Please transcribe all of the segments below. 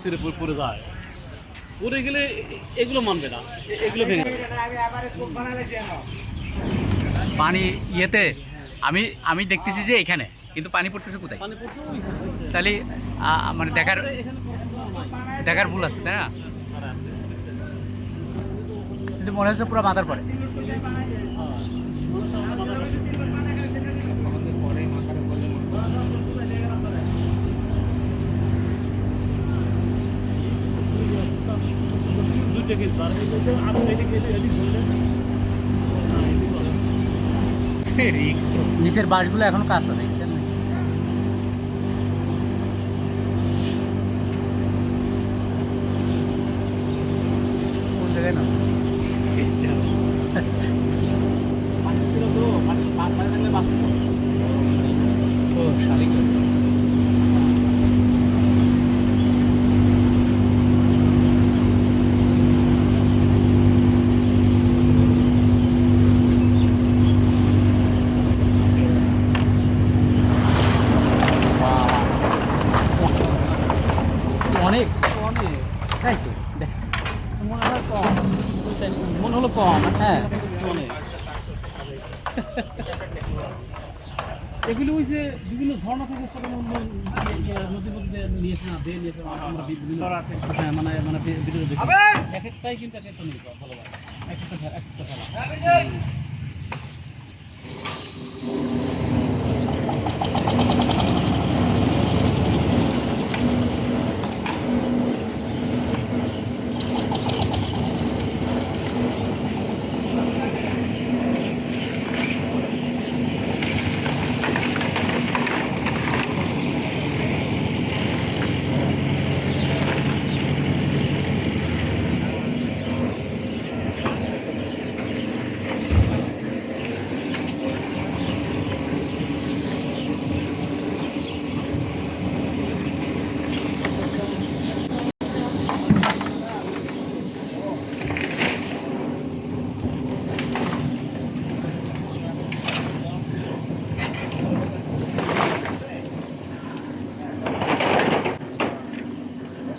ছেড়ে পড়ে যায় পড়ে গেলে এগুলো মানবে না এগুলো ভেঙে পানি ইয়েতে আমি আমি দেখতেছি যে এখানে কিন্তু পানি পড়তেছে কোথায়। তাহলে মানে দেখার। দেখার ভুল আছে তাই না। কিন্তু মনে হচ্ছে পুরো মাথার পরে দুইটা কিন্তু আর এই- এই- আপনি এদিকে এদিকে এদিকে বললেন না, এদিকে বলেন। নিচের বাসগুলো এখন কাঁচা দেখছেন নাকি? কোন জায়গায় না অনেক। তাই তো দেখ মনে হয় কম। মনে হলো কম হ্যাঁ। অনেক। এগুলো ওই যে বিভিন্ন ঝর্ণা থেকে ছোট নদী নদীর মধ্যে নিয়েছে না দিয়ে নিয়েছে আমরা বিভিন্ন হ্যাঁ মানে মানে ভিডিও দেখি এক একটাই কিন্তু এক একটা নিয়ে ভালো লাগে এক একটা এক একটা খেলা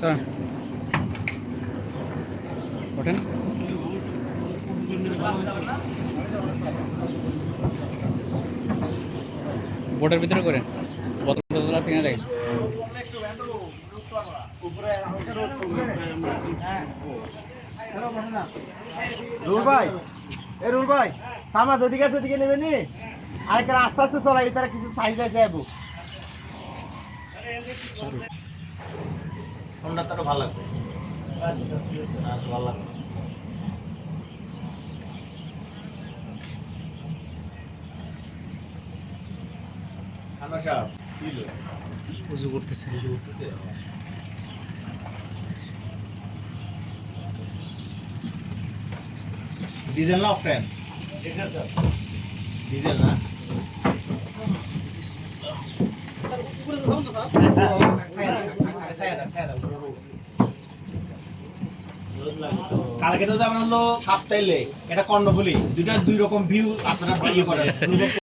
চল ওঠেন। বোটের ভিতরে করেন। বোতল টোতল আছে কিনা দেখেন। রুল ভাই এ রুল ভাই সামাজ ওদিকে আছে ওদিকে নেবে নি? আরেকটা আস্তে আস্তে চলাই তারা কিছু সাইজ আছে যাব সন্ধ্যাটা ভালো লাগবে। না, ভালো লাগবে? উজু করতেছে। ডিজেল না অকটেন ডিজেল না? কালকে তো যেমন হলো সাপ্তাহে এটা কর্ণফুলি। দুটা দুই রকম ভিউ আপনারা ইয়ে করেন।